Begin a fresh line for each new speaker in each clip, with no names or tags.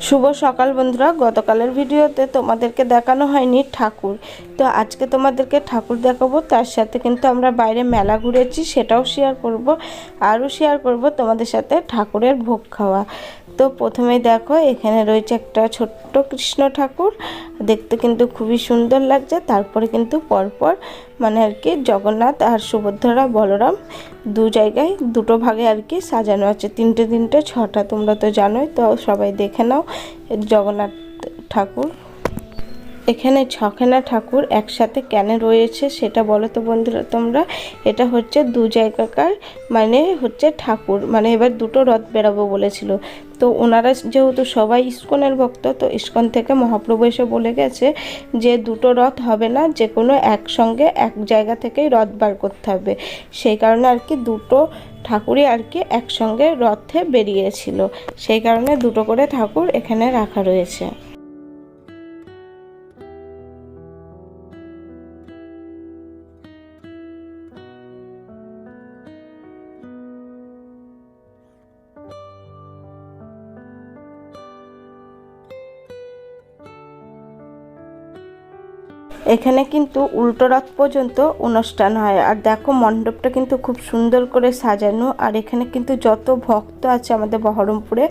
শুভ সকাল বন্ধুরা। গতকালের ভিডিওতে তোমাদেরকে দেখানো হয়নি ঠাকুর। তো আজকে তোমাদেরকে ঠাকুর দেখাবো। তার সাথে কিন্তু আমরা বাইরে মেলা ঘুরেছি, সেটাও শেয়ার করব। আরও শেয়ার করব তোমাদের সাথে ঠাকুরের ভোগ খাওয়া। তো প্রথমে দেখো, এখানে রয়েছে একটা ছোট্ট কৃষ্ণ ঠাকুর। দেখতে কিন্তু খুবই সুন্দর লাগছে। তারপরে কিন্তু পরপর মানে আর কি জগন্নাথ আর সুভদ্রা, বলরাম দু জায়গায় দুটো ভাগে আর কি সাজানো আছে। তিনটে তিনটে, ছটা তোমরা তো জানোই, তো সবাই দেখে নাও। জগন্নাথ ঠাকুর এখানে ছখানা ঠাকুর একসাথে কেন রয়েছে সেটা বলো তো বন্ধুরা। তোমরা, এটা হচ্ছে দু জায়গাকার মানে হচ্ছে ঠাকুর মানে এবার দুটো রথ বেরাবো বলেছিল। তো ওনারা যেহেতু সবাই ইস্কনের ভক্ত, তো ইস্কন থেকে মহাপ্রভু এসে বলে গেছে যে দুটো রথ হবে না যে কোনো একসঙ্গে এক জায়গা থেকেই রথ বার করতে হবে। সেই কারণে আর কি দুটো ঠাকুরই আর কি একসঙ্গে রথে বেরিয়েছিল। সেই কারণে দুটো করে ঠাকুর এখানে রাখা রয়েছে। এখানে কিন্তু উল্টো রথ পর্যন্ত অনুষ্ঠান হয়। আর দেখো, মণ্ডপটা কিন্তু খুব সুন্দর করে সাজানো। আর এখানে কিন্তু যত ভক্ত আছে আমাদের বহরমপুরে,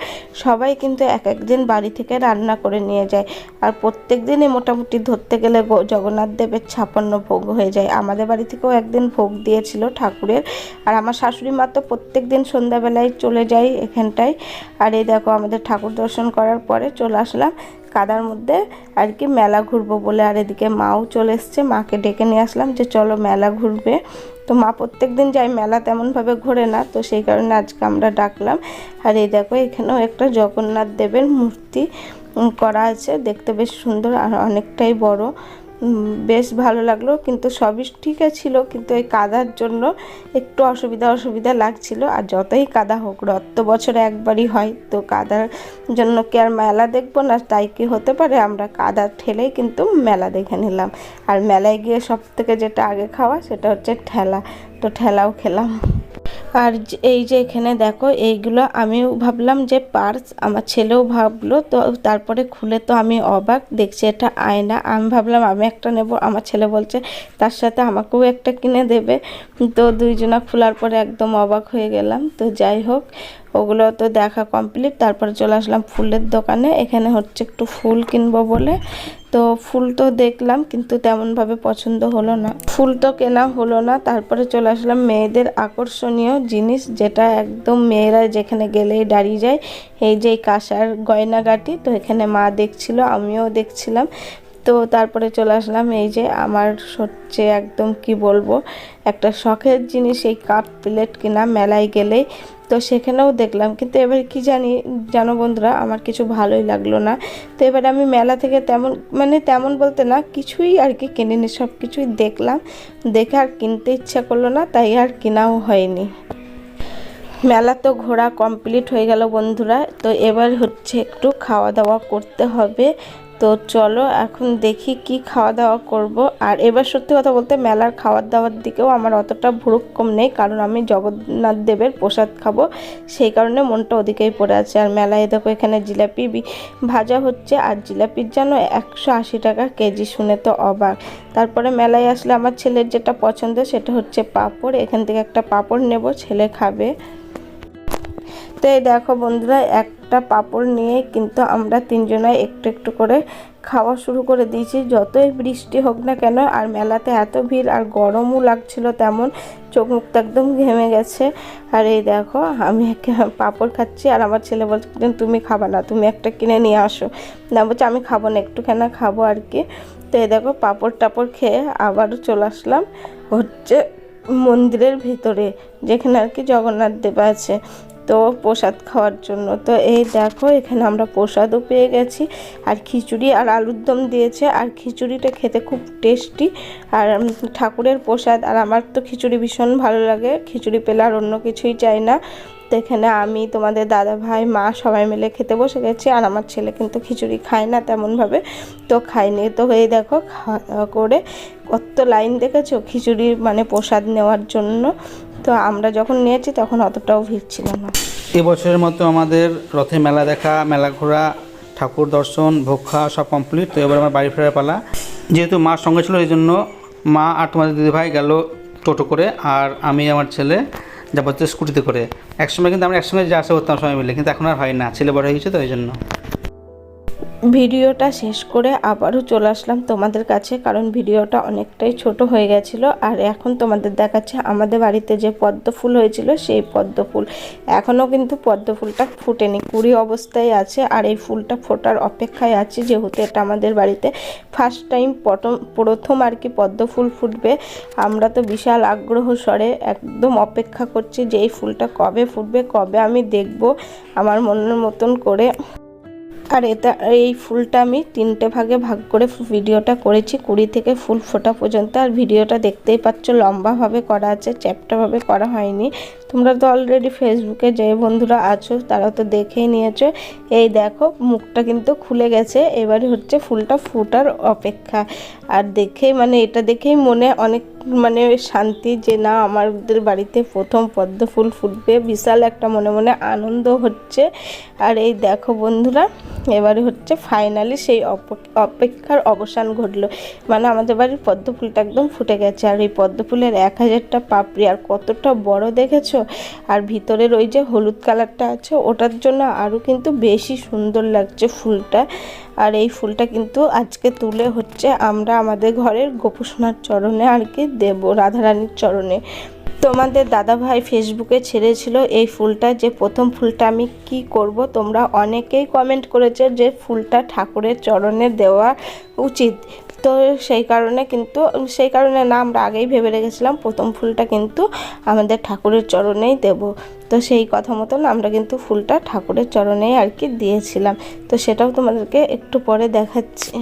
সবাই কিন্তু এক একদিন বাড়ি থেকে রান্না করে নিয়ে যায়। আর প্রত্যেক দিনই মোটামুটি ধরতে গেলে জগন্নাথ দেবের ছাপান্ন ভোগ হয়ে যায়। আমাদের বাড়ি থেকেও একদিন ভোগ দিয়েছিল ঠাকুরের। আর আমার শাশুড়ি মা তো প্রত্যেক দিন সন্ধ্যাবেলায় চলে যায় এখানটায়। আর এই দেখো, আমাদের ঠাকুর দর্শন করার পরে চলে আসলাম। কাদার মধ্যে আর কি মেলা ঘুরবো বলে। আর এদিকে মাও চলে এসছে, মাকে ডেকে নিয়ে আসলাম যে চলো মেলা ঘুরবে। তো মা প্রত্যেক দিন যায়, মেলা তেমনভাবে ঘোরে না, তো সেই কারণে আজকে আমরা ডাকলাম। আর এই দেখো, এখানেও একটা জগন্নাথ দেবের মূর্তি করা আছে, দেখতে বেশ সুন্দর আর অনেকটাই বড়। বেশ ভালো লাগল, কিন্তু সবই ঠিক ছিল, কিন্তু এই কাদার জন্য একটু অসুবিধা অসুবিধা লাগছিল, আর যতই কাদা হোক, রথ তো বছরে একবারই হয়, তো কাদার জন্য কি আর মেলা দেখব না, তাই কি হতে পারে, আমরা কাদা ঠেলেই কিন্তু মেলা দেখে নিলাম। আর মেলায় গিয়ে সব থেকে যেটা আগে খাওয়া, সেটা হচ্ছে ঠেলা, তো ঠেলাও খেলাম। আর এই যে এখানে দেখো, এইগুলো আমিও ভাবলাম যে পার্স, আমার ছেলেও ভাবলো, তো তারপরে খুলে তো আমি অবাক, দেখছি এটা আয়না। আমি ভাবলাম, আমি একটা নেব, আমার ছেলে বলছে, তার সাথে আমাকেও একটা কিনে দেবে। তো দুইজনা খোলার পরে একদম অবাক হয়ে গেলাম। তো যাই হোক, ওগুলো তো দেখা কমপ্লিট তারপরে চলে আসলাম ফুলের দোকানে। এখানে হচ্ছে একটু ফুল কিনবো বলে। তো ফুল তো দেখলাম, কিন্তু তেমনভাবে পছন্দ হলো না। ফুল তো কেনা হলো না, তারপরে চলে আসলাম মেয়েদের আকর্ষণীয় জিনিস, যেটা একদম মেয়েরা যেখানে গেলেই দাঁড়িয়ে যায়। এই যে কাঁসার গয়নাগাটি, তো এখানে মা দেখছিল, আমিও দেখছিলাম। তো তারপরে চলে আসলাম এই যে আমার হচ্ছে একদম কি বলব, একটা শখের জিনিস, এই কাপ প্লেট কিনা মেলায় গেলেই। তো সেখানেও দেখলাম। কিন্তু এবার কি জানি, জানো বন্ধুরা, আমার কিছু ভালোই লাগল না। তো এবার আমি মেলা থেকে তেমন মানে তেমন বলতে না, কিছুই আর কি কিনিনি সব কিছুই দেখলাম। দেখে আর কিনতে ইচ্ছা করল না, তাই আর কেনাও হয়নি। মেলা তো ঘোরা কমপ্লিট হয়ে গেল বন্ধুরা, তো এবার হচ্ছে একটু খাওয়া দাওয়া করতে হবে। তো চলো এখন দেখি কি খাওয়া দাওয়া করব। আর এবার সত্যি কথা বলতে মেলার খাওয়ার দাওয়ার দিকেও আমার অতটা ভুরুক্ষম নেই, কারণ আমি জগন্নাথ দেবের প্রসাদ খাব। সেই কারণে মনটা ওদিকেই পড়ে আছে। আর মেলায় দেখো এখানে জিলাপি ভাজা হচ্ছে, আর জিলাপির যেন একশো আশি টাকা কেজি শুনে তো অবাক। তারপরে মেলায় আসলে আমার ছেলের যেটা পছন্দ সেটা হচ্ছে পাঁপড়। এখান থেকে একটা পাঁপড় নেব, ছেলে খাবে। তো এই দেখো বন্ধুরা, একটা পাপড় নিয়ে কিন্তু আমরা তিনজনে একটু একটু করে খাওয়া শুরু করে দিয়েছি। যতই বৃষ্টি হোক না কেন, আর মেলাতে এত ভিড় আর গরমও লাগছিল তেমন, চোখ মুখ তো একদম ঘেমে গেছে। আর এই দেখো, আমি পাপড় খাচ্ছি আর আমার ছেলে বলছে তুমি খাবা না, তুমি একটা কিনে নিয়ে আসো। না, বলছে, আমি খাব না, একটুখানা খাব আর কি। তো এই দেখো, পাপড় টাপড় খেয়ে আবারও চলে আসলাম হচ্ছে মন্দিরের ভিতরে, যেখানে আর কি জগন্নাথ দেব আছে। তো প্রসাদ খাওয়ার জন্য। তো এই দেখো, এখানে আমরা প্রসাদও পেয়ে গেছি, আর খিচুড়ি আর আলুর দম দিয়েছে, আর খিচুড়িটা খেতে খুব টেস্টি। আর ঠাকুরের প্রসাদ, আর আমার তো খিচুড়ি ভীষণ ভালো লাগে, খিচুড়ি পেলে আর অন্য কিছুই চাই না। তো এখানে আমি, তোমাদের দাদা ভাই, মা সবাই মিলে খেতে বসে গেছি, আর আমার ছেলে কিন্তু খিচুড়ি খায় না তেমনভাবে, তো খায়নি। তো এই দেখো খাওয়া করে কত লাইন দেখেছ খিচুড়ির মানে প্রসাদ নেওয়ার জন্য। তো আমরা যখন নিয়েছি তখন অতটাও ভিড় ছিল না।
এবছরের মতো আমাদের রথে মেলা দেখা, মেলা ঘোরা, ঠাকুর দর্শন, ভোগ খাওয়া সব কমপ্লিট তো এবার আমার বাড়ি ফেরার পালা। যেহেতু মার সঙ্গে ছিল, এই জন্য মা আর তোমাদের দিদিভাই গেল টোটো করে আর আমি আমার ছেলে যাব হচ্ছে স্কুটিতে করে। একসময় কিন্তু আমরা একসঙ্গে যা আসা করতাম সবাই মিলে, কিন্তু এখন আর হয় না। ছেলে বড় হয়ে গেছে তো এই জন্য।
ভিডিওটা শেষ করে আবারও চলে আসলাম তোমাদের কাছে, কারণ ভিডিওটা অনেকটাই ছোট হয়ে গেছিল। আর এখন তোমাদের দেখাচ্ছে আমাদের বাড়িতে যে পদ্ম ফুল হয়েছিল, সেই পদ্ম ফুল। এখনও কিন্তু পদ্ম ফুলটা ফুটেনি, কুড়ি অবস্থায় আছে। আর এই ফুলটা ফোটার অপেক্ষায় আছে, যেহেতু এটা আমাদের বাড়িতে ফার্স্ট টাইম প্রথম প্রথম আর কি পদ্ম ফুল ফুটবে। আমরা তো বিশাল আগ্রহ স্বরে একদম অপেক্ষা করছি যে এই ফুলটা কবে ফুটবে, কবে আমি দেখব আমার মনের মতন করে। আর এটা, এই ফুলটা আমি তিনটে ভাগে ভাগ করে ভিডিওটা করেছি, কুড়ি থেকে ফুল ফোটা পর্যন্ত। আর ভিডিওটা দেখতেই পাচ্ছ, লম্বাভাবে করা আছে, চ্যাপ্টাভাবে করা হয়নি। তোমরা তো অলরেডি ফেসবুকে যে বন্ধুরা আছো, তারা তো দেখেই নিয়েছো। এই দেখো, মুখটা কিন্তু খুলে গেছে, এবারে হচ্ছে ফুলটা ফুটার অপেক্ষা। আর দেখে মানে এটা দেখেই মনে অনেক মানে শান্তি যে না, আমাদের বাড়িতে প্রথম পদ্ম ফুল ফুটবে। বিশাল একটা মনে মনে আনন্দ হচ্ছে। আর এই দেখো বন্ধুরা, এবারে হচ্ছে ফাইনালি সেই অপ- অপেক্ষার অবসান ঘটলো। মানে আমাদের বাড়ির পদ্ম ফুলটা একদম ফুটে গেছে। আর এই পদ্ম ফুলের এক হাজারটা পাপড়ি, আর কতটা বড় দেখেছ? আর ভিতরের ওই যে হলুদ কালারটা আছে, ওটার জন্য আরও কিন্তু বেশি সুন্দর লাগছে ফুলটা। আর এই ফুলটা কিন্তু আজকে তুলে হচ্ছে আমরা আমাদের ঘরের গোপুসোনার চরণে আর কি দেব, রাধারানীর চরণে। তোমাদের দাদাভাই ফেসবুকে ছেড়েছিল এই ফুলটা যে প্রথম ফুলটা আমি কি করব? তোমরা অনেকেই কমেন্ট করেছে যে ফুলটা ঠাকুরের চরণে দেওয়া উচিত। তো সেই কারণে কিন্তু, সেই কারণে না, আমরা আগেই ভেবে রেখেছিলাম প্রথম ফুলটা কিন্তু আমাদের ঠাকুরের চরণেই দেব। তো সেই কথা মতন আমরা কিন্তু ফুলটা ঠাকুরের চরণেই আর কি দিয়েছিলাম। তো সেটাও তোমাদেরকে একটু পরে দেখাচ্ছি।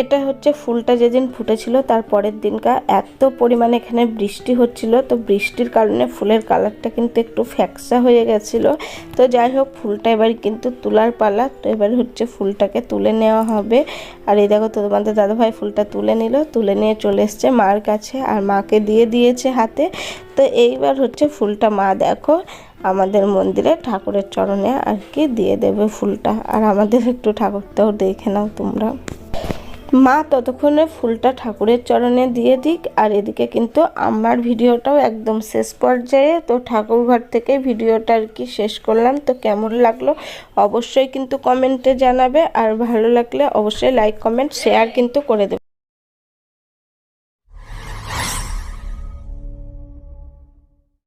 এটা হচ্ছে ফুলটা যেদিন ফুটেছিল, তার পরের দিনকা এত পরিমাণে এখানে বৃষ্টি হচ্ছিল, তো বৃষ্টির কারণে ফুলের কালারটা কিন্তু একটু ফ্যাকসা হয়ে গেছিল। তো যাই হোক, ফুলটা এবার কিন্তু তোলার পালা, তো এবার হচ্ছে ফুলটাকে তুলে নেওয়া হবে। আর এই দেখো, তো তোমাদের দাদাভাই ফুলটা তুলে নিল, তুলে নিয়ে চলে এসছে মার কাছে, আর মাকে দিয়ে দিয়েছে হাতে। তো এইবার হচ্ছে ফুলটা মা দেখো, আমাদের মন্দিরে ঠাকুরের চরণে আর কি দিয়ে দেবে ফুলটা। আর আমাদের একটু ঠাকুরটাও দেখে নাও তোমরা। মা ততক্ষণে ফুলটা ঠাকুরের চরণে দিয়ে দিক, আর এদিকে কিন্তু আমার ভিডিওটাও একদম শেষ পর্যায়ে। তো ঠাকুর ঘর থেকে ভিডিওটা আর কি শেষ করলাম। তো কেমন লাগল অবশ্যই কিন্তু কমেন্টে জানাবে, আর ভালো লাগলে অবশ্যই লাইক, কমেন্ট, শেয়ার কিন্তু করে দেবে।